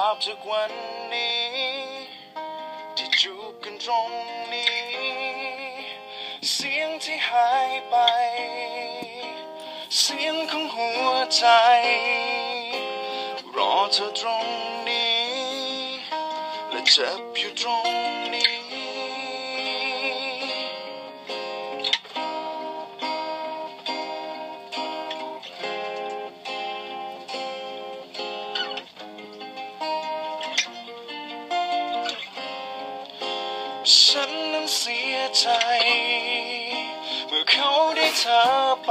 ภาพจากวันนี้ที่จูบกันตรงนี้ เสียงที่หายไป เสียงของหัวใจ รอเธอตรงนี้ และเจ็บอยู่ตรงนี้ เสียใจ เมื่อเขาได้เธอไป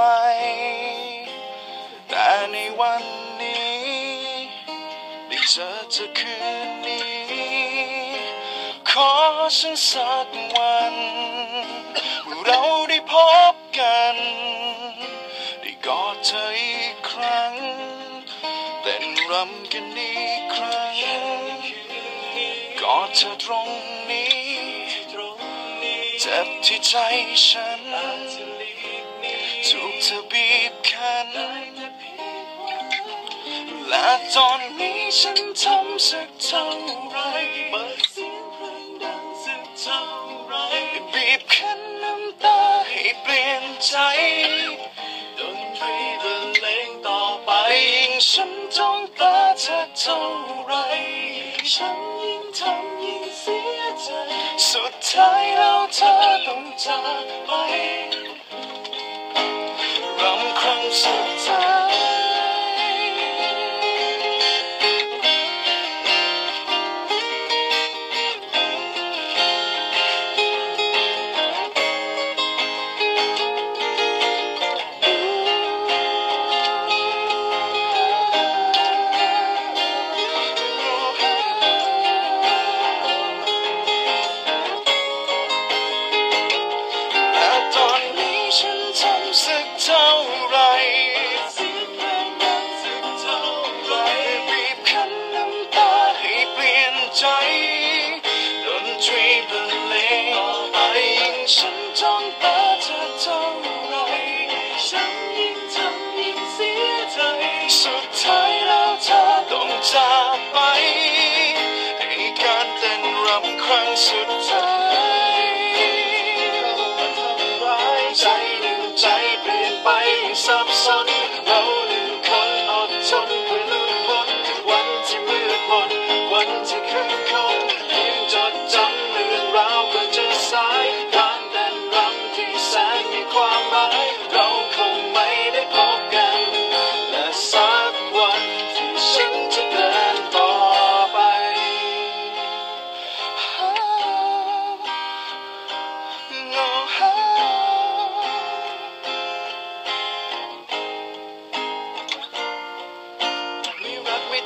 แต่ในวันนี้ได้เจอเธอคืนนี้ ขอฉันสักวันเมื่อเราได้พบกัน ได้กอดเธออีกครั้งเต้นรำกันอีกครั้งกอดเธอตรงนี้ เจ็บที่ใจฉันถูกเธอบีบคั้นและตอนนี้ฉันทำสักเท่าไรเปิดเสียงเพลงดังสักเท่าไรบีบคั้นน้ำตาให้เปลี่ยนใจดนตรีบรรเลงต่อไปยิ่งฉันจ้องตาเธอเท่าไรฉันยิ่งทำ สุดท้ายแล้วเธอต้องจากไป ถ้ายแล้วเธอต้องจากไปให้การเต้นรำครั้งสุด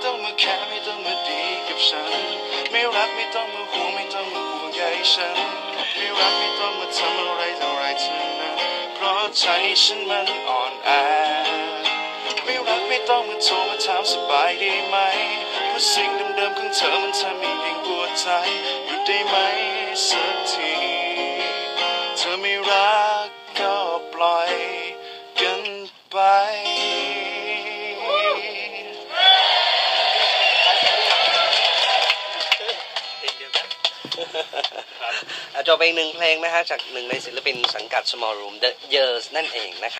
ต้องมาแค่ไม่ต้องมาดีกับฉัน ไม่รักไม่ต้องมาห่วงไม่ต้องมาห่วงใยฉัน ไม่รักไม่ต้องมาทำอะไรเท่าไรทั้งนั้นเพราะใจฉันมันอ่อนแอไม่รักไม่ต้องมาโทรมาถามสบายดีไหมเพราะสิ่งเดิมๆของเธอมันทำให้ยิ่งปวดใจหยุดได้ไหมสักทีเธอไม่รักก็ปล่อยกันไป จบไปอีกหนึ่งเพลงนะฮะจากหนึ่งในศิลปินสังกัด Small Room The Years นั่นเองนะครับ